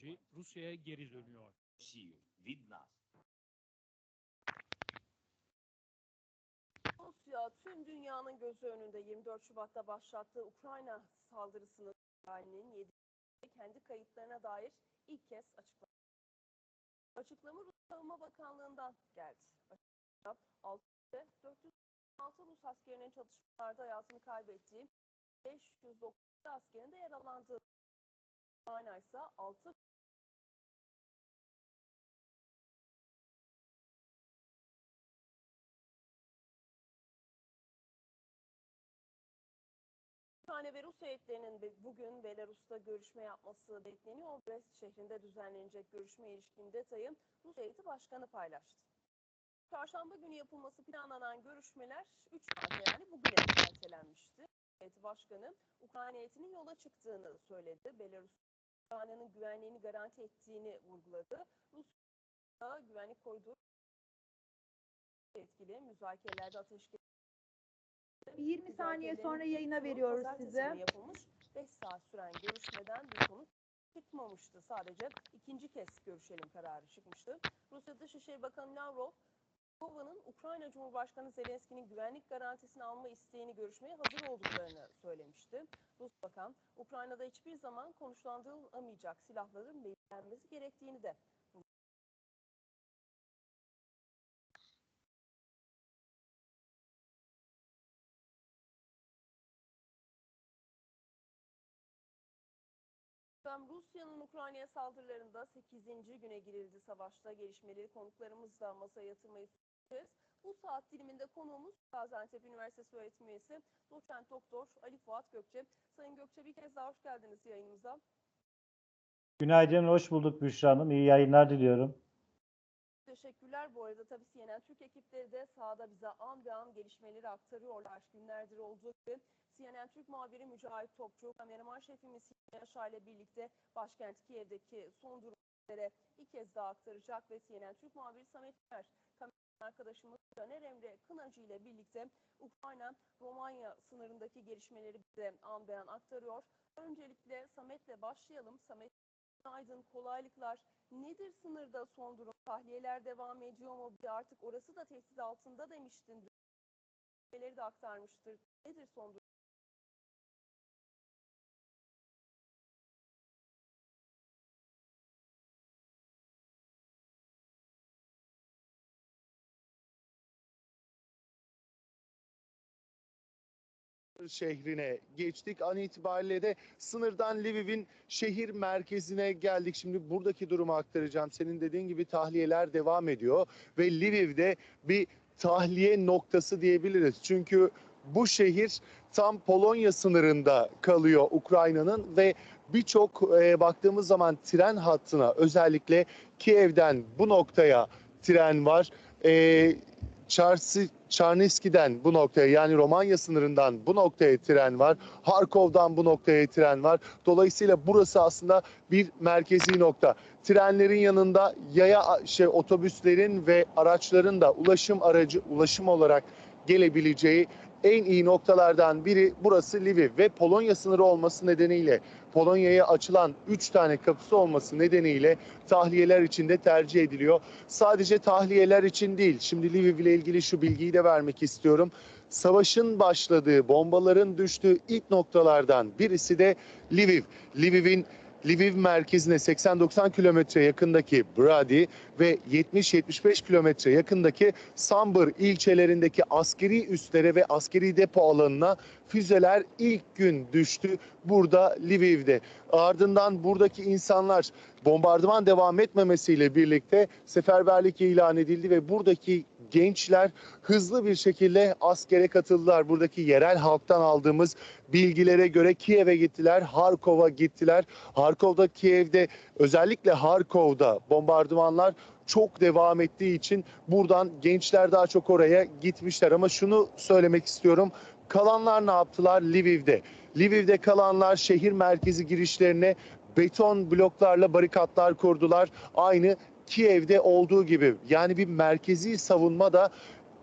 süreci Rusya'ya geri dönüyor. Rusya tüm dünyanın gözü önünde 24 Şubat'ta başlattığı Ukrayna saldırısının halinin kendi kayıtlarına dair ilk kez açıkladı. Açıklama Rus Savunma Bakanlığı'ndan geldi. Açıklama 406 Rus askerinin çatışmalarda hayatını kaybettiği 509 askerin de yaralandığı Ukrayna ise 6 Ukrayna ve Rus heyetlerinin bugün Belarus'ta görüşme yapması bekleniyor. Brest şehrinde düzenlenecek görüşme ilişkin detayı Rus heyeti başkanı paylaştı. Çarşamba günü yapılması planlanan görüşmeler 3 Mart'ta yani bugüne ertelenmişti. Heyeti başkanı Ukrayna heyetinin yola çıktığını söyledi. Belarus Ukrayna'nın güvenliğini garanti ettiğini vurguladı. Rusya güvenlik koridoru etkili müzakerelerde ateşkes 20 saniye sonra yayına veriyoruz size. Yapılmış 5 saat süren görüşmeden bir sonuç çıkmamıştı. Sadece ikinci kez görüşelim kararı çıkmıştı. Rusya Dışişleri Bakanı Lavrov, Kova'nın Ukrayna Cumhurbaşkanı Zelenski'nin güvenlik garantisini alma isteğini görüşmeye hazır olduklarını söylemişti. Rus Bakan, Ukrayna'da hiçbir zaman konuşlandırılamayacak silahların belirlenmesi gerektiğini de Efendim, Rusya'nın Ukrayna'ya saldırılarında 8. güne girildi savaşta. Gelişmeleri konuklarımızla masaya yatırmayı sürdüreceğiz. Bu saat diliminde konuğumuz Gaziantep Üniversitesi öğretim üyesi doçent doktor Ali Fuat Gökçe. Sayın Gökçe bir kez daha hoş geldiniz yayınımıza. Günaydın, hoş bulduk Büşra Hanım. İyi yayınlar diliyorum. Teşekkürler. Bu arada tabii CNN Türk ekipleri de sahada bize an be an gelişmeleri aktarıyorlar. Günlerdir olduğu gibi CNN Türk muhabiri Mücahit Topçu, kameraman şefimiz Yaşar ile birlikte başkent Kiev'deki son durumları bir kez daha aktaracak ve CNN Türk muhabiri Samet Er, kameraman arkadaşımız Caner Emre Kınacı ile birlikte Ukrayna-Romanya sınırındaki gelişmeleri bize an be an aktarıyor. Öncelikle Samet'le başlayalım. Samet Aydın kolaylıklar. Nedir sınırda son durum? Tahliyeler devam ediyor mu? Bir artık orası da tehdit altında demiştin. Neleri de aktarmıştır. Nedir son durum? Şehrine geçtik. An itibariyle de sınırdan Lviv'in şehir merkezine geldik. Şimdi buradaki durumu aktaracağım. Senin dediğin gibi tahliyeler devam ediyor ve Lviv'de bir tahliye noktası diyebiliriz. Çünkü bu şehir tam Polonya sınırında kalıyor Ukrayna'nın ve birçok e, baktığımız zaman tren hattına özellikle Kiev'den bu noktaya tren var. E, Çarşı, Çarneski'den bu noktaya yani Romanya sınırından bu noktaya tren var. Harkov'dan bu noktaya tren var. Dolayısıyla burası aslında bir merkezi nokta. Trenlerin yanında yaya şey otobüslerin ve araçların da ulaşım aracı ulaşım olarak gelebileceği en iyi noktalardan biri burası Lviv ve Polonya sınırı olması nedeniyle Polonya'ya açılan 3 tane kapısı olması nedeniyle tahliyeler için de tercih ediliyor. Sadece tahliyeler için değil. Şimdi Lviv ile ilgili şu bilgiyi de vermek istiyorum. Savaşın başladığı, bombaların düştüğü ilk noktalardan birisi de Lviv. Lviv'in Lviv merkezine 80-90 kilometre yakındaki Brady ve 70-75 kilometre yakındaki Sambır ilçelerindeki askeri üslere ve askeri depo alanına füzeler ilk gün düştü burada Lviv'de. Ardından buradaki insanlar bombardıman devam etmemesiyle birlikte seferberlik ilan edildi ve buradaki gençler hızlı bir şekilde askere katıldılar. Buradaki yerel halktan aldığımız bilgilere göre Kiev'e gittiler, Harkov'a gittiler. Harkov'da, Kiev'de özellikle Harkov'da bombardımanlar çok devam ettiği için buradan gençler daha çok oraya gitmişler. Ama şunu söylemek istiyorum. Kalanlar ne yaptılar Lviv'de? Lviv'de kalanlar şehir merkezi girişlerine beton bloklarla barikatlar kurdular. Aynı Kiev'de olduğu gibi. Yani bir merkezi savunma da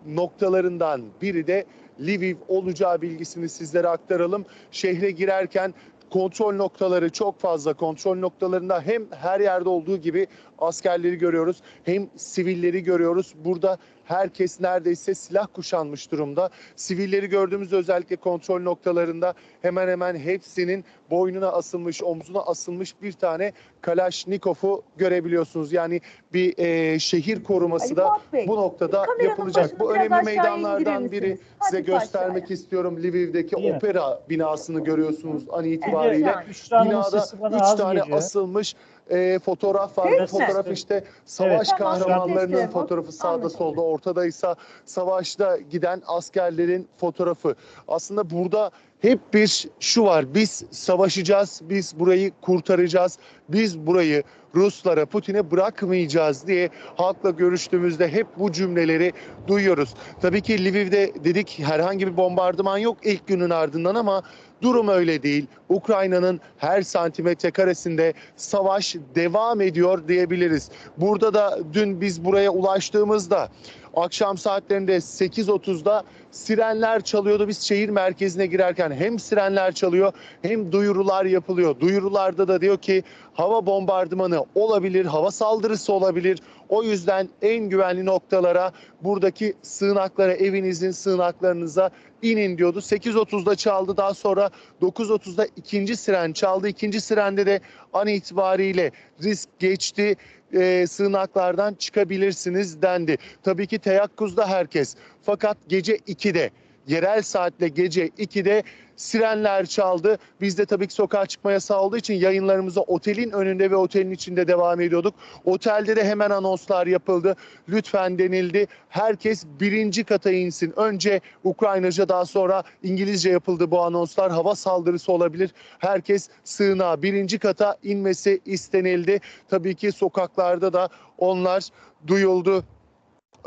noktalarından biri de Lviv olacağı bilgisini sizlere aktaralım. Şehre girerken kontrol noktaları çok fazla. Kontrol noktalarında hem her yerde olduğu gibi askerleri görüyoruz hem sivilleri görüyoruz. Burada herkes neredeyse silah kuşanmış durumda. Sivilleri gördüğümüzde özellikle kontrol noktalarında hemen hemen hepsinin boynuna asılmış, omzuna asılmış bir tane Kalaşnikov'u görebiliyorsunuz. Yani bir e, şehir koruması Ali da Bey, bu noktada yapılacak. Bu önemli meydanlardan biri misiniz? size göstermek aşağıya. istiyorum. Lviv'deki Yine. opera binasını görüyorsunuz an Evet, itibariyle. yani. Büşra Hanım'ın Binada üç tane geliyor. asılmış e, fotoğraf var. Bu fotoğraf işte savaş Evet. Tamam, kahramanlarının netleştirelim. fotoğrafı sağda Anladım. solda. Ortadaysa savaşta giden askerlerin fotoğrafı. Aslında burada hep bir şu var. Biz savaşacağız, biz burayı kurtaracağız, biz burayı Ruslara, Putin'e bırakmayacağız diye halkla görüştüğümüzde hep bu cümleleri duyuyoruz. Tabii ki Lviv'de dedik herhangi bir bombardıman yok ilk günün ardından ama durum öyle değil. Ukrayna'nın her santimetre karesinde savaş devam ediyor diyebiliriz. Burada da dün biz buraya ulaştığımızda akşam saatlerinde 8.30'da sirenler çalıyordu. Biz şehir merkezine girerken hem sirenler çalıyor hem duyurular yapılıyor. Duyurularda da diyor ki hava bombardımanı olabilir, hava saldırısı olabilir. O yüzden en güvenli noktalara, buradaki sığınaklara, evinizin sığınaklarınıza inin diyordu. 8.30'da çaldı. Daha sonra 9.30'da ikinci siren çaldı. İkinci sirende de an itibariyle risk geçti. Ee, sığınaklardan çıkabilirsiniz dendi. Tabii ki teyakkuzda herkes. Fakat gece 2'de yerel saatle gece 2'de sirenler çaldı. Biz de tabii ki sokağa çıkma yasağı olduğu için yayınlarımıza otelin önünde ve otelin içinde devam ediyorduk. Otelde de hemen anonslar yapıldı. Lütfen denildi. Herkes birinci kata insin. Önce Ukraynaca daha sonra İngilizce yapıldı bu anonslar. Hava saldırısı olabilir. Herkes sığınağa birinci kata inmesi istenildi. Tabii ki sokaklarda da onlar duyuldu.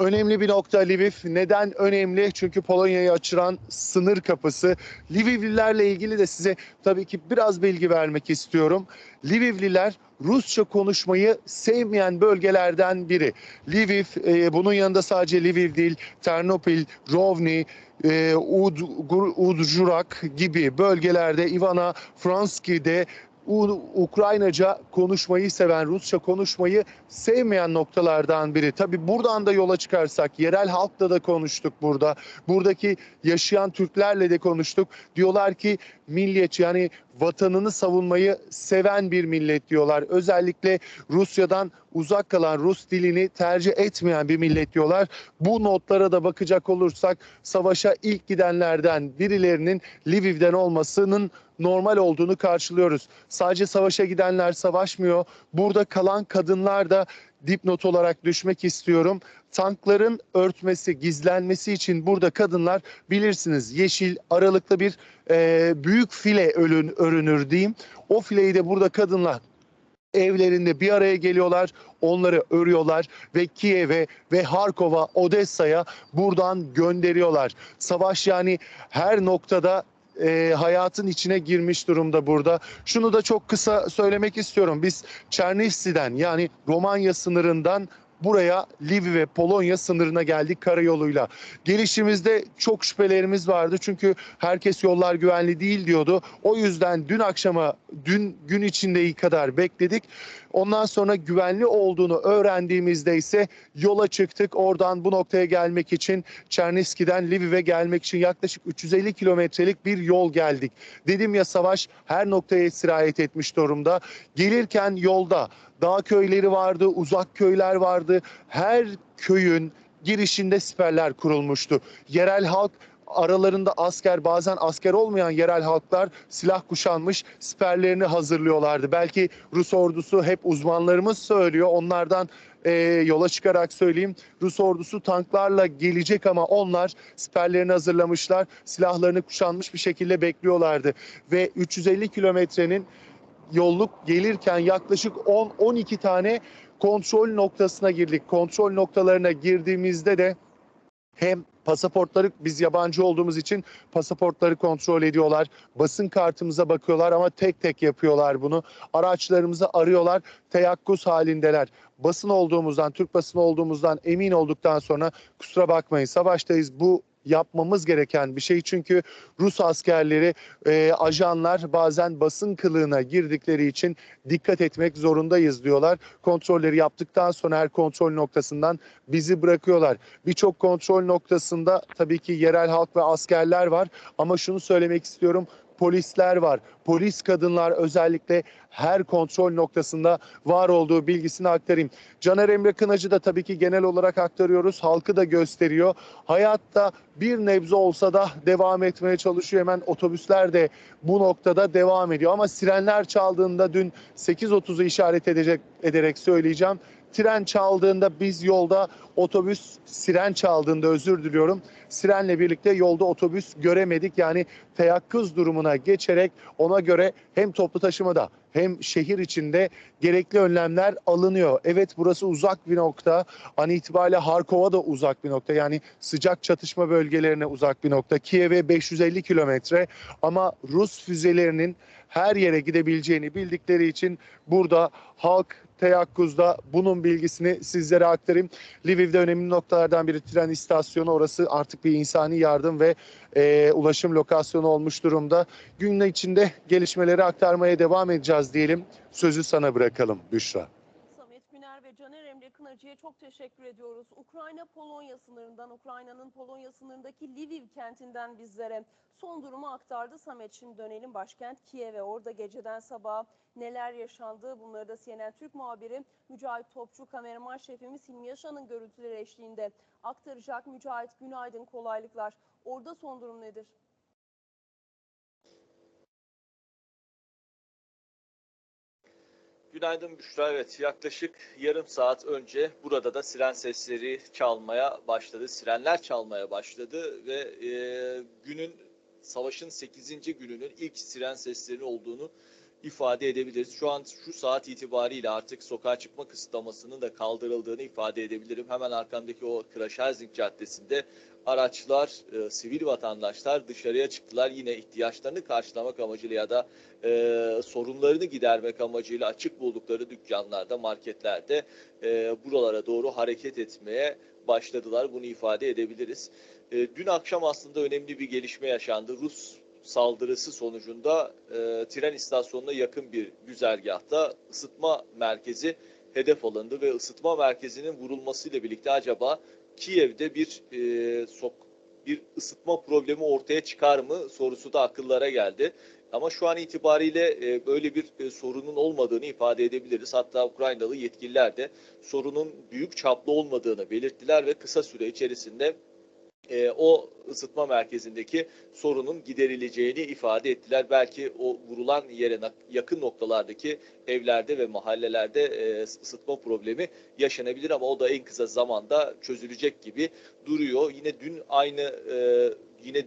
Önemli bir nokta Lviv. Neden önemli? Çünkü Polonya'yı açıran sınır kapısı. Lvivlilerle ilgili de size tabii ki biraz bilgi vermek istiyorum. Lvivliler Rusça konuşmayı sevmeyen bölgelerden biri. Lviv, e, bunun yanında sadece Lviv değil, Ternopil, Rovni, e, Ud, gibi bölgelerde, Ivana, Franski'de Ukraynaca konuşmayı seven, Rusça konuşmayı sevmeyen noktalardan biri. Tabi buradan da yola çıkarsak yerel halkla da konuştuk burada. Buradaki yaşayan Türklerle de konuştuk. Diyorlar ki milliyetçi yani vatanını savunmayı seven bir millet diyorlar. Özellikle Rusya'dan uzak kalan Rus dilini tercih etmeyen bir millet diyorlar. Bu notlara da bakacak olursak savaşa ilk gidenlerden birilerinin Lviv'den olmasının normal olduğunu karşılıyoruz. Sadece savaşa gidenler savaşmıyor. Burada kalan kadınlar da dipnot olarak düşmek istiyorum. Tankların örtmesi, gizlenmesi için burada kadınlar bilirsiniz yeşil aralıklı bir e, büyük file ölün, örünür diyeyim. O fileyi de burada kadınlar evlerinde bir araya geliyorlar, onları örüyorlar ve Kiev'e ve Harkov'a, Odessa'ya buradan gönderiyorlar. Savaş yani her noktada e, hayatın içine girmiş durumda burada. Şunu da çok kısa söylemek istiyorum. Biz Çernivtsi'den yani Romanya sınırından buraya Livi ve Polonya sınırına geldik karayoluyla. Gelişimizde çok şüphelerimiz vardı çünkü herkes yollar güvenli değil diyordu. O yüzden dün akşama, dün gün içinde kadar bekledik. Ondan sonra güvenli olduğunu öğrendiğimizde ise yola çıktık. Oradan bu noktaya gelmek için Çernivski'den Lviv'e gelmek için yaklaşık 350 kilometrelik bir yol geldik. Dedim ya savaş her noktaya sirayet etmiş durumda. Gelirken yolda dağ köyleri vardı, uzak köyler vardı. Her köyün girişinde siperler kurulmuştu. Yerel halk aralarında asker bazen asker olmayan yerel halklar silah kuşanmış siperlerini hazırlıyorlardı. Belki Rus ordusu hep uzmanlarımız söylüyor onlardan e, yola çıkarak söyleyeyim. Rus ordusu tanklarla gelecek ama onlar siperlerini hazırlamışlar. Silahlarını kuşanmış bir şekilde bekliyorlardı. Ve 350 kilometrenin yolluk gelirken yaklaşık 10-12 tane kontrol noktasına girdik. Kontrol noktalarına girdiğimizde de hem pasaportları biz yabancı olduğumuz için pasaportları kontrol ediyorlar. Basın kartımıza bakıyorlar ama tek tek yapıyorlar bunu. Araçlarımızı arıyorlar. Teyakkuz halindeler. Basın olduğumuzdan, Türk basını olduğumuzdan emin olduktan sonra kusura bakmayın savaştayız. Bu yapmamız gereken bir şey. Çünkü Rus askerleri, e, ajanlar bazen basın kılığına girdikleri için dikkat etmek zorundayız diyorlar. Kontrolleri yaptıktan sonra her kontrol noktasından bizi bırakıyorlar. Birçok kontrol noktasında tabii ki yerel halk ve askerler var ama şunu söylemek istiyorum. Polisler var. Polis kadınlar özellikle her kontrol noktasında var olduğu bilgisini aktarayım. Caner Emre Kınacı da tabii ki genel olarak aktarıyoruz. Halkı da gösteriyor. Hayatta bir nebze olsa da devam etmeye çalışıyor. Hemen otobüsler de bu noktada devam ediyor. Ama sirenler çaldığında dün 8.30'u işaret edecek ederek söyleyeceğim. Tren çaldığında biz yolda otobüs siren çaldığında özür diliyorum. Sirenle birlikte yolda otobüs göremedik. Yani teyakkuz durumuna geçerek ona göre hem toplu taşımada hem şehir içinde gerekli önlemler alınıyor. Evet burası uzak bir nokta. An itibariyle Harkova da uzak bir nokta. Yani sıcak çatışma bölgelerine uzak bir nokta. Kiev'e 550 kilometre ama Rus füzelerinin her yere gidebileceğini bildikleri için burada halk teyakkuzda bunun bilgisini sizlere aktarayım. Lviv'de önemli noktalardan biri tren istasyonu. Orası artık bir insani yardım ve e, ulaşım lokasyonu olmuş durumda. Gün içinde gelişmeleri aktarmaya devam edeceğiz diyelim. Sözü sana bırakalım Büşra. Samet Güner ve Caner Emre Kınacı'ya çok teşekkür ediyoruz. Ukrayna-Polonya sınırından, Ukrayna'nın Polonya sınırındaki Lviv kentinden bizlere son durumu aktardı. Samet şimdi dönelim başkent Kiev'e. Orada geceden sabaha neler yaşandı bunları da CNN Türk muhabiri Mücahit Topçu, kameraman şefimiz Hilmi Yaşan'ın görüntüleri eşliğinde aktaracak. Mücahit günaydın, kolaylıklar. Orada son durum nedir? Günaydın Büşra. Evet yaklaşık yarım saat önce burada da siren sesleri çalmaya başladı. Sirenler çalmaya başladı ve e, günün savaşın 8. gününün ilk siren sesleri olduğunu ifade edebiliriz. Şu an şu saat itibariyle artık sokağa çıkma kısıtlamasının da kaldırıldığını ifade edebilirim. Hemen arkamdaki o Kraşerzing Caddesi'nde araçlar, e, sivil vatandaşlar dışarıya çıktılar. Yine ihtiyaçlarını karşılamak amacıyla ya da e, sorunlarını gidermek amacıyla açık buldukları dükkanlarda, marketlerde e, buralara doğru hareket etmeye başladılar. Bunu ifade edebiliriz. E, dün akşam aslında önemli bir gelişme yaşandı. Rus saldırısı sonucunda e, tren istasyonuna yakın bir güzergahta ısıtma merkezi hedef alındı ve ısıtma merkezinin vurulmasıyla birlikte acaba Kiev'de bir e, sok bir ısıtma problemi ortaya çıkar mı sorusu da akıllara geldi. Ama şu an itibariyle e, böyle bir e, sorunun olmadığını ifade edebiliriz. Hatta Ukraynalı yetkililer de sorunun büyük çaplı olmadığını belirttiler ve kısa süre içerisinde e, o ısıtma merkezindeki sorunun giderileceğini ifade ettiler. Belki o vurulan yere yakın noktalardaki evlerde ve mahallelerde e, ısıtma problemi yaşanabilir ama o da en kısa zamanda çözülecek gibi duruyor. Yine dün aynı e, yine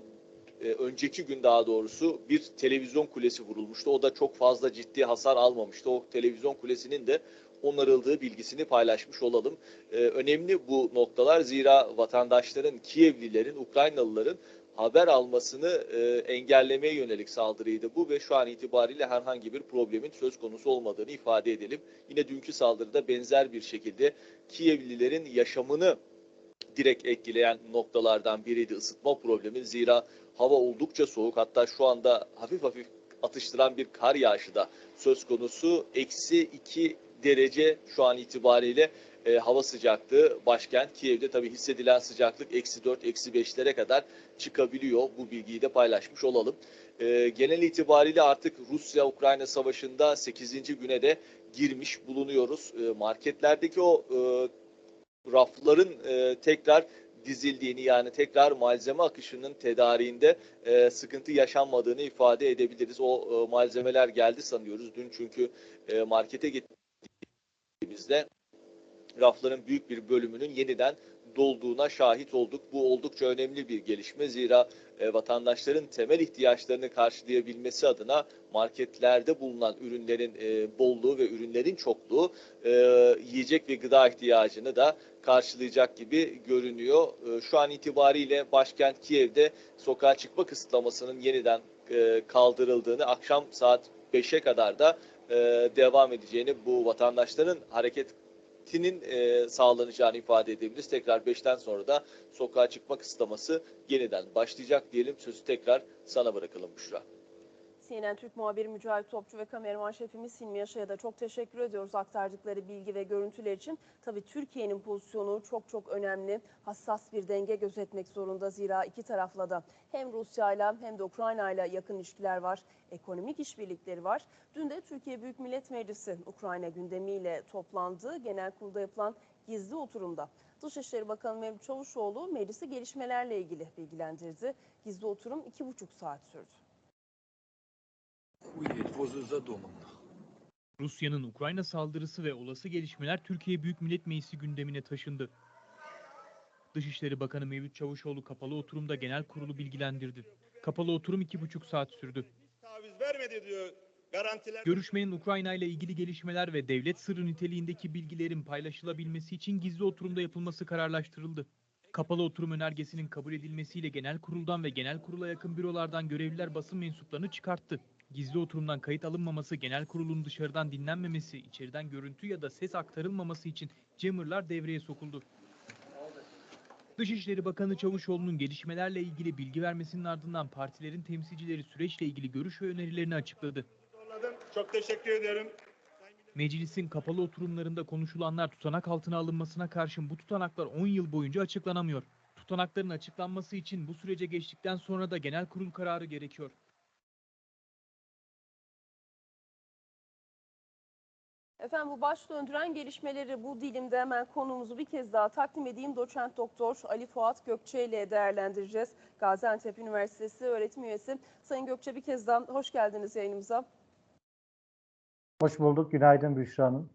e, önceki gün daha doğrusu bir televizyon kulesi vurulmuştu. O da çok fazla ciddi hasar almamıştı. O televizyon kulesinin de onarıldığı bilgisini paylaşmış olalım. Ee, önemli bu noktalar zira vatandaşların, Kievlilerin, Ukraynalıların haber almasını e, engellemeye yönelik saldırıydı bu ve şu an itibariyle herhangi bir problemin söz konusu olmadığını ifade edelim. Yine dünkü saldırıda benzer bir şekilde Kievlilerin yaşamını direkt etkileyen noktalardan biriydi ısıtma problemi. Zira hava oldukça soğuk hatta şu anda hafif hafif atıştıran bir kar yağışı da söz konusu. Eksi 2 derece şu an itibariyle e, hava sıcaklığı başkent Kiev'de tabii hissedilen sıcaklık eksi 4, eksi 5'lere kadar çıkabiliyor. Bu bilgiyi de paylaşmış olalım. E, genel itibariyle artık Rusya-Ukrayna savaşında 8. güne de girmiş bulunuyoruz. E, marketlerdeki o e, rafların e, tekrar dizildiğini yani tekrar malzeme akışının tedariğinde e, sıkıntı yaşanmadığını ifade edebiliriz. O e, malzemeler geldi sanıyoruz dün çünkü e, markete gittiğimizde rafların büyük bir bölümünün yeniden dolduğuna şahit olduk. Bu oldukça önemli bir gelişme. Zira e, vatandaşların temel ihtiyaçlarını karşılayabilmesi adına marketlerde bulunan ürünlerin e, bolluğu ve ürünlerin çokluğu e, yiyecek ve gıda ihtiyacını da karşılayacak gibi görünüyor. E, şu an itibariyle başkent Kiev'de sokağa çıkma kısıtlamasının yeniden e, kaldırıldığını, akşam saat 5'e kadar da e, devam edeceğini, bu vatandaşların hareket garantinin e, sağlanacağını ifade edebiliriz. Tekrar 5'ten sonra da sokağa çıkma kısıtlaması yeniden başlayacak diyelim. Sözü tekrar sana bırakalım Büşra. CNN Türk muhabiri Mücahit Topçu ve kameraman şefimiz Hilmi Yaşar'a da çok teşekkür ediyoruz aktardıkları bilgi ve görüntüler için. Tabii Türkiye'nin pozisyonu çok çok önemli. Hassas bir denge gözetmek zorunda zira iki tarafla da hem Rusya ile hem de Ukrayna ile yakın ilişkiler var. Ekonomik işbirlikleri var. Dün de Türkiye Büyük Millet Meclisi Ukrayna gündemiyle toplandı. Genel kurulda yapılan gizli oturumda. Dışişleri Bakanı Mevlüt Çavuşoğlu meclisi gelişmelerle ilgili bilgilendirdi. Gizli oturum iki buçuk saat sürdü. Rusya'nın Ukrayna saldırısı ve olası gelişmeler Türkiye Büyük Millet Meclisi gündemine taşındı. Dışişleri Bakanı Mevlüt Çavuşoğlu kapalı oturumda genel kurulu bilgilendirdi. Kapalı oturum iki buçuk saat sürdü. taviz vermedi diyor garantiler. Görüşmenin Ukrayna ile ilgili gelişmeler ve devlet sırrı niteliğindeki bilgilerin paylaşılabilmesi için gizli oturumda yapılması kararlaştırıldı. Kapalı oturum önergesinin kabul edilmesiyle genel kuruldan ve genel kurula yakın bürolardan görevliler basın mensuplarını çıkarttı. Gizli oturumdan kayıt alınmaması, genel kurulun dışarıdan dinlenmemesi, içeriden görüntü ya da ses aktarılmaması için jammerlar devreye sokuldu. Dışişleri Bakanı Çavuşoğlu'nun gelişmelerle ilgili bilgi vermesinin ardından partilerin temsilcileri süreçle ilgili görüş ve önerilerini açıkladı. Çok teşekkür ediyorum. Meclisin kapalı oturumlarında konuşulanlar tutanak altına alınmasına karşın bu tutanaklar 10 yıl boyunca açıklanamıyor. Tutanakların açıklanması için bu sürece geçtikten sonra da genel kurul kararı gerekiyor. Efendim bu baş döndüren gelişmeleri bu dilimde hemen konumuzu bir kez daha takdim edeyim. Doçent Doktor Ali Fuat Gökçe ile değerlendireceğiz. Gaziantep Üniversitesi öğretim üyesi. Sayın Gökçe bir kez daha hoş geldiniz yayınımıza. Hoş bulduk. Günaydın Büşra Hanım.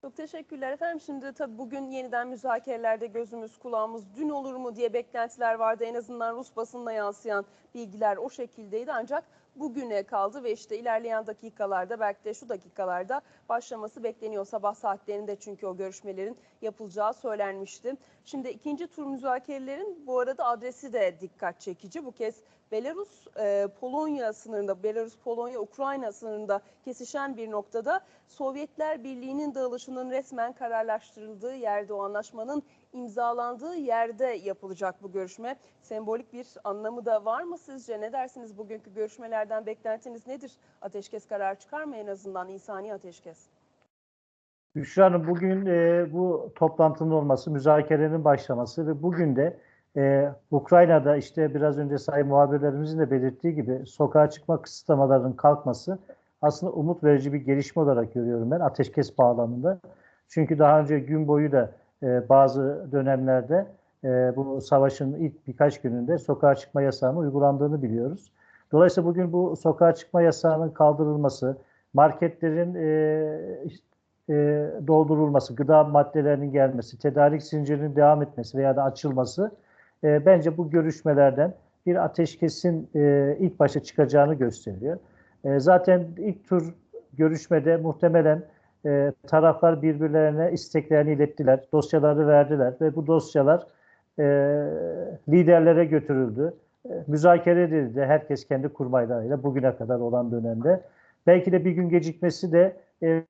Çok teşekkürler efendim. Şimdi tabii bugün yeniden müzakerelerde gözümüz kulağımız dün olur mu diye beklentiler vardı. En azından Rus basınına yansıyan bilgiler o şekildeydi. Ancak bugüne kaldı ve işte ilerleyen dakikalarda belki de şu dakikalarda başlaması bekleniyor. Sabah saatlerinde çünkü o görüşmelerin yapılacağı söylenmişti. Şimdi ikinci tur müzakerelerin bu arada adresi de dikkat çekici. Bu kez Belarus e, Polonya sınırında, Belarus Polonya Ukrayna sınırında kesişen bir noktada Sovyetler Birliği'nin dağılışının resmen kararlaştırıldığı yerde o anlaşmanın imzalandığı yerde yapılacak bu görüşme. Sembolik bir anlamı da var mı sizce? Ne dersiniz bugünkü görüşmelerden beklentiniz nedir? Ateşkes kararı çıkar mı en azından insani ateşkes? Büşra Hanım bugün e, bu toplantının olması, müzakerenin başlaması ve bugün de e, Ukrayna'da işte biraz önce sayın muhabirlerimizin de belirttiği gibi sokağa çıkma kısıtlamalarının kalkması aslında umut verici bir gelişme olarak görüyorum ben ateşkes bağlamında. Çünkü daha önce gün boyu da e, bazı dönemlerde e, bu savaşın ilk birkaç gününde sokağa çıkma yasağının uygulandığını biliyoruz. Dolayısıyla bugün bu sokağa çıkma yasağının kaldırılması, marketlerin e, e, doldurulması, gıda maddelerinin gelmesi, tedarik zincirinin devam etmesi veya da açılması e, bence bu görüşmelerden bir ateşkesin e, ilk başa çıkacağını gösteriyor. E, zaten ilk tur görüşmede muhtemelen e, taraflar birbirlerine isteklerini ilettiler, dosyaları verdiler ve bu dosyalar e, liderlere götürüldü. E, müzakere edildi herkes kendi kurmaylarıyla bugüne kadar olan dönemde. Belki de bir gün gecikmesi de e,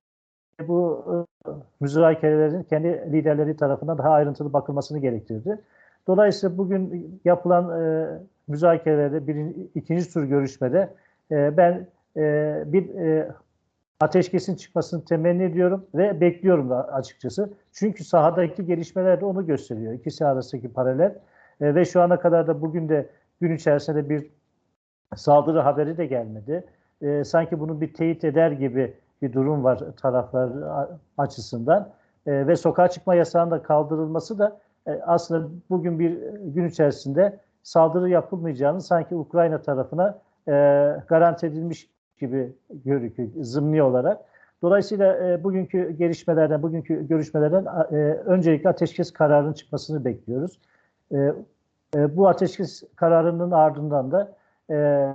bu e, müzakerelerin kendi liderleri tarafından daha ayrıntılı bakılmasını gerektirdi. Dolayısıyla bugün yapılan e, müzakerelerde birinci, ikinci tur görüşmede e, ben e, bir e, ateşkesin çıkmasını temenni ediyorum ve bekliyorum da açıkçası. Çünkü sahadaki gelişmeler de onu gösteriyor. İkisi arasındaki paralel E, ve şu ana kadar da bugün de gün içerisinde bir saldırı haberi de gelmedi. E, sanki bunu bir teyit eder gibi bir durum var taraflar açısından. E, ve sokağa çıkma yasağının da kaldırılması da aslında bugün bir gün içerisinde saldırı yapılmayacağını sanki Ukrayna tarafına e, garanti edilmiş gibi görünüyor zımni olarak. Dolayısıyla e, bugünkü gelişmelerden, bugünkü görüşmelerden e, öncelikle ateşkes kararının çıkmasını bekliyoruz. E, e, bu ateşkes kararının ardından da e,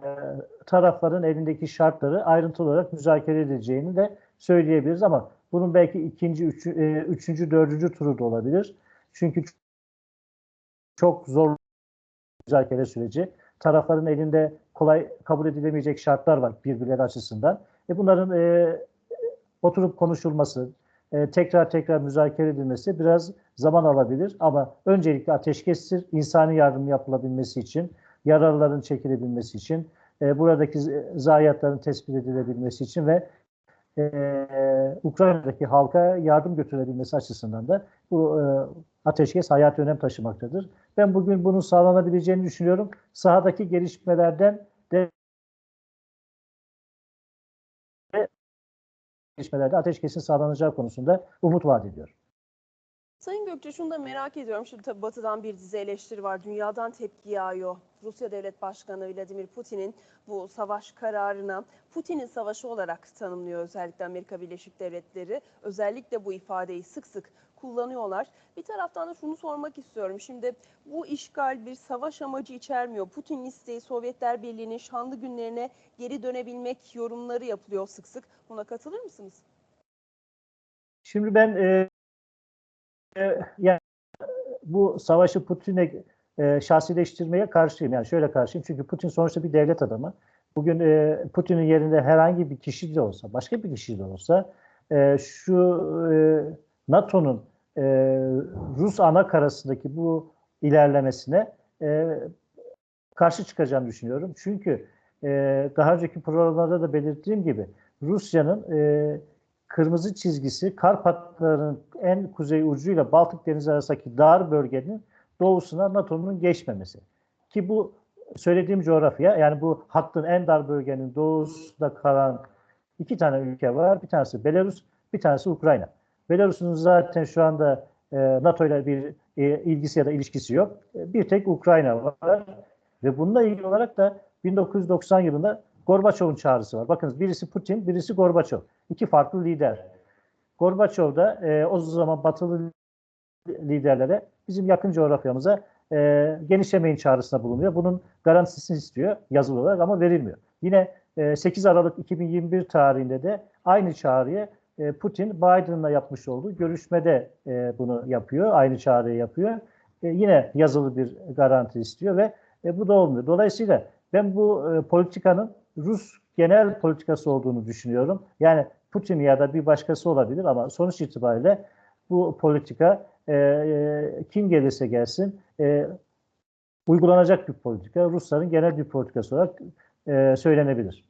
tarafların elindeki şartları ayrıntılı olarak müzakere edileceğini de söyleyebiliriz ama bunun belki ikinci, üçü, e, üçüncü, dördüncü turu da olabilir. Çünkü çok zor müzakere süreci. Tarafların elinde kolay kabul edilemeyecek şartlar var birbirleri açısından. E bunların e, oturup konuşulması, e, tekrar tekrar müzakere edilmesi biraz zaman alabilir ama öncelikle ateşkestir, insani yardım yapılabilmesi için, yaralıların çekilebilmesi için, e, buradaki zayiatların tespit edilebilmesi için ve e, Ukrayna'daki halka yardım götürebilmesi açısından da bu e, ateşkes hayati önem taşımaktadır. Ben bugün bunun sağlanabileceğini düşünüyorum. Sahadaki gelişmelerden de gelişmelerde ateşkesin sağlanacağı konusunda umut vaat ediyor. Sayın Gökçe şunu da merak ediyorum. Şimdi tabii batıdan bir dizi eleştiri var. Dünyadan tepki yağıyor. Rusya Devlet Başkanı Vladimir Putin'in bu savaş kararına Putin'in savaşı olarak tanımlıyor özellikle Amerika Birleşik Devletleri. Özellikle bu ifadeyi sık sık kullanıyorlar. Bir taraftan da şunu sormak istiyorum. Şimdi bu işgal bir savaş amacı içermiyor. Putin isteği Sovyetler Birliği'nin şanlı günlerine geri dönebilmek yorumları yapılıyor sık sık. Buna katılır mısınız? Şimdi ben e, yani bu savaşı Putin'e e, şahsileştirmeye karşıyım. Yani şöyle karşıyım. Çünkü Putin sonuçta bir devlet adamı. Bugün e, Putin'in yerinde herhangi bir kişi de olsa, başka bir kişi de olsa e, şu e, NATO'nun e, Rus ana karasındaki bu ilerlemesine e, karşı çıkacağını düşünüyorum. Çünkü e, daha önceki programlarda da belirttiğim gibi Rusya'nın e, kırmızı çizgisi Karpatların en kuzey ucuyla Baltık Denizi arasındaki dar bölgenin doğusuna NATO'nun geçmemesi. Ki bu söylediğim coğrafya yani bu hattın en dar bölgenin doğusunda kalan iki tane ülke var. Bir tanesi Belarus, bir tanesi Ukrayna. Belarus'un zaten şu anda e, NATO ile bir e, ilgisi ya da ilişkisi yok. E, bir tek Ukrayna var. Ve bununla ilgili olarak da 1990 yılında Gorbaçov'un çağrısı var. Bakınız birisi Putin, birisi Gorbaçov. İki farklı lider. Gorbaçov da e, o zaman batılı liderlere bizim yakın coğrafyamıza e, genişlemeyin çağrısında bulunuyor. Bunun garantisini istiyor yazılı olarak ama verilmiyor. Yine e, 8 Aralık 2021 tarihinde de aynı çağrıyı e, Putin Biden'la yapmış olduğu görüşmede e, bunu yapıyor. Aynı çağrıyı yapıyor. E, yine yazılı bir garanti istiyor ve e, bu da olmuyor. Dolayısıyla ben bu e, politikanın Rus genel politikası olduğunu düşünüyorum. Yani Putin ya da bir başkası olabilir ama sonuç itibariyle bu politika e, e, kim gelirse gelsin e, uygulanacak bir politika. Rusların genel bir politikası olarak e, söylenebilir.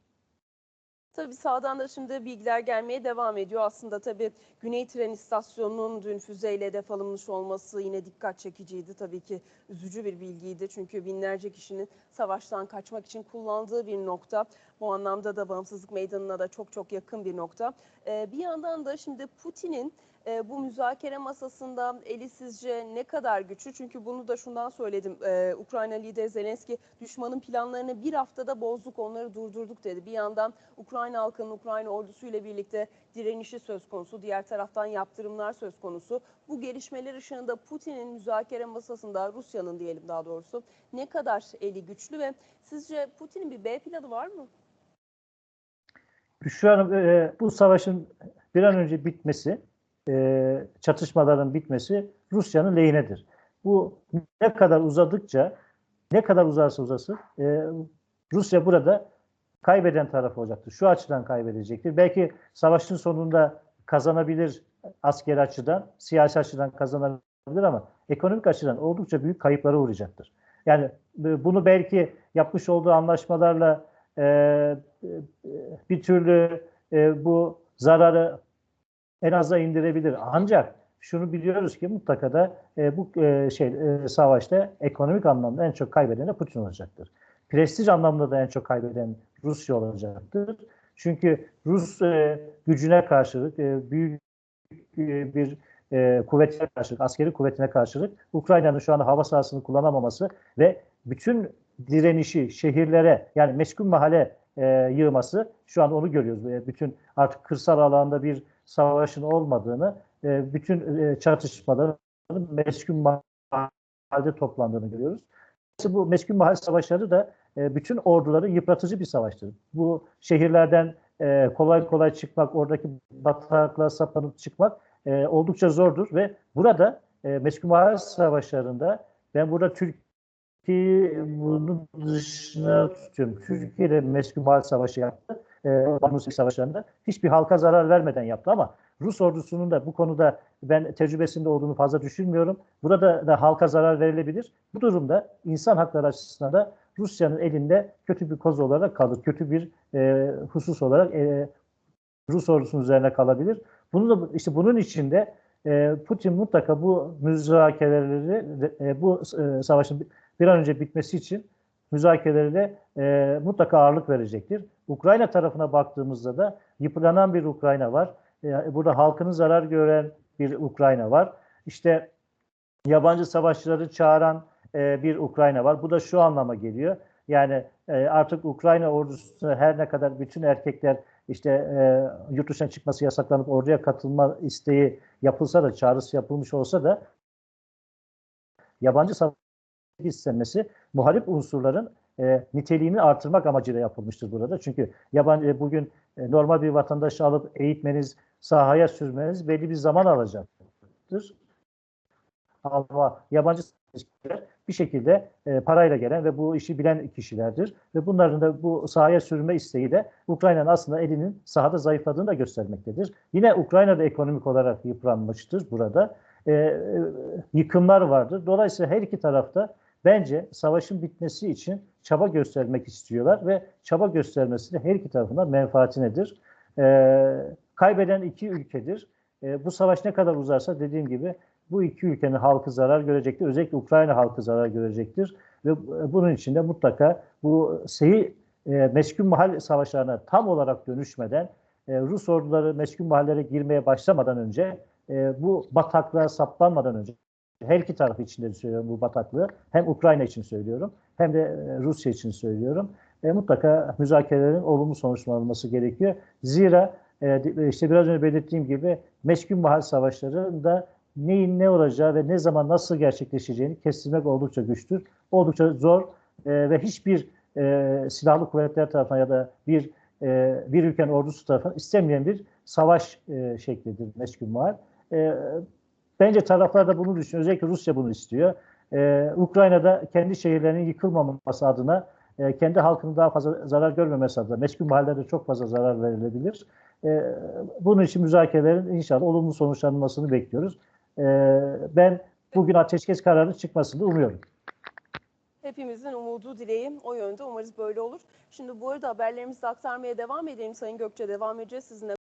Tabii sağdan da şimdi bilgiler gelmeye devam ediyor. Aslında tabii Güney Tren İstasyonu'nun dün füzeyle hedef alınmış olması yine dikkat çekiciydi. Tabii ki üzücü bir bilgiydi. Çünkü binlerce kişinin savaştan kaçmak için kullandığı bir nokta. Bu anlamda da bağımsızlık meydanına da çok çok yakın bir nokta. Ee, bir yandan da şimdi Putin'in e, bu müzakere masasında eli sizce ne kadar güçlü? Çünkü bunu da şundan söyledim. Ee, Ukrayna lideri Zelenski düşmanın planlarını bir haftada bozduk, onları durdurduk dedi. Bir yandan Ukrayna halkının Ukrayna ordusuyla birlikte direnişi söz konusu. Diğer taraftan yaptırımlar söz konusu. Bu gelişmeler ışığında Putin'in müzakere masasında, Rusya'nın diyelim daha doğrusu ne kadar eli güçlü ve sizce Putin'in bir B planı var mı? Şu an e, bu savaşın bir an önce bitmesi, e, çatışmaların bitmesi Rusya'nın lehinedir. Bu ne kadar uzadıkça, ne kadar uzarsa uzasın, e, Rusya burada kaybeden taraf olacaktır. Şu açıdan kaybedecektir. Belki savaşın sonunda kazanabilir askeri açıdan, siyasi açıdan kazanabilir ama ekonomik açıdan oldukça büyük kayıplara uğrayacaktır. Yani e, bunu belki yapmış olduğu anlaşmalarla e, e, bir türlü e, bu zararı en aza indirebilir. Ancak şunu biliyoruz ki mutlaka da e, bu e, şey e, savaşta ekonomik anlamda en çok kaybeden de Putin olacaktır. Prestij anlamda da en çok kaybeden Rusya olacaktır. Çünkü Rus e, gücüne karşılık e, büyük e, bir e, kuvvetine karşılık, askeri kuvvetine karşılık Ukrayna'nın şu anda hava sahasını kullanamaması ve bütün direnişi şehirlere yani meskun mahalle e, yığması şu an onu görüyoruz. E, bütün artık kırsal alanda bir savaşın olmadığını, e, bütün e, çatışmaların meskun mahallede toplandığını görüyoruz. Bu meskun mahalle savaşları da e, bütün orduları yıpratıcı bir savaştır. Bu şehirlerden e, kolay kolay çıkmak, oradaki bataklığa sapanıp çıkmak e, oldukça zordur ve burada e, meskun mahalle savaşlarında ben burada Türkiye'yi bunun dışına tutuyorum. Türkiye'de meskun mahalle savaşı yaptı. E, Savaşlarında hiçbir halka zarar vermeden yaptı ama Rus ordusunun da bu konuda ben tecrübesinde olduğunu fazla düşünmüyorum. Burada da halka zarar verilebilir. Bu durumda insan hakları açısından da Rusya'nın elinde kötü bir koz olarak kalır. Kötü bir e, husus olarak e, Rus ordusunun üzerine kalabilir. Bunu da işte bunun içinde e, Putin mutlaka bu müzakereleri e, bu e, savaşın bir an önce bitmesi için müzakerelere e, mutlaka ağırlık verecektir. Ukrayna tarafına baktığımızda da yıpranan bir Ukrayna var. E, burada halkının zarar gören bir Ukrayna var. İşte yabancı savaşçıları çağıran e, bir Ukrayna var. Bu da şu anlama geliyor. Yani e, artık Ukrayna ordusu her ne kadar bütün erkekler işte yurt dışına çıkması yasaklanıp orduya katılma isteği yapılsa da çağrısı yapılmış olsa da yabancı savaş istenmesi muhalif unsurların e, niteliğini artırmak amacıyla yapılmıştır burada. Çünkü yabancı e, bugün e, normal bir vatandaşı alıp eğitmeniz, sahaya sürmeniz belli bir zaman alacaktır. Ama yabancı kişiler bir şekilde e, parayla gelen ve bu işi bilen kişilerdir. Ve bunların da bu sahaya sürme isteği de Ukrayna'nın aslında elinin sahada zayıfladığını da göstermektedir. Yine Ukrayna da ekonomik olarak yıpranmıştır burada. E, e, yıkımlar vardır. Dolayısıyla her iki tarafta bence savaşın bitmesi için çaba göstermek istiyorlar ve çaba göstermesi de her iki tarafından menfaatinedir. E, kaybeden iki ülkedir. E, bu savaş ne kadar uzarsa dediğim gibi bu iki ülkenin halkı zarar görecektir. Özellikle Ukrayna halkı zarar görecektir. Ve bunun için de mutlaka bu seyi e, meskun mahal savaşlarına tam olarak dönüşmeden e, Rus orduları meskun mahallere girmeye başlamadan önce e, bu bataklığa saplanmadan önce her iki taraf için de söylüyorum bu bataklığı. Hem Ukrayna için söylüyorum hem de e, Rusya için söylüyorum. E, mutlaka müzakerelerin olumlu sonuçlanması gerekiyor. Zira e, işte biraz önce belirttiğim gibi meskun mahal savaşlarında neyin ne olacağı ve ne zaman nasıl gerçekleşeceğini kestirmek oldukça güçtür. Oldukça zor e, ve hiçbir e, silahlı kuvvetler tarafından ya da bir e, bir ülkenin ordusu tarafından istenmeyen bir savaş e, şeklidir meskun mahal. E, bence taraflar da bunu düşünüyor. Özellikle Rusya bunu istiyor. E, Ukrayna'da kendi şehirlerinin yıkılmaması adına e, kendi halkının daha fazla zarar görmemesi adına meskun mahallelerde çok fazla zarar verilebilir. E, bunun için müzakerelerin inşallah olumlu sonuçlanmasını bekliyoruz. E, ben bugün ateşkes kararı çıkmasını umuyorum. Hepimizin umudu dileği o yönde. Umarız böyle olur. Şimdi bu arada haberlerimizi aktarmaya devam edelim. Sayın Gökçe devam edeceğiz sizinle.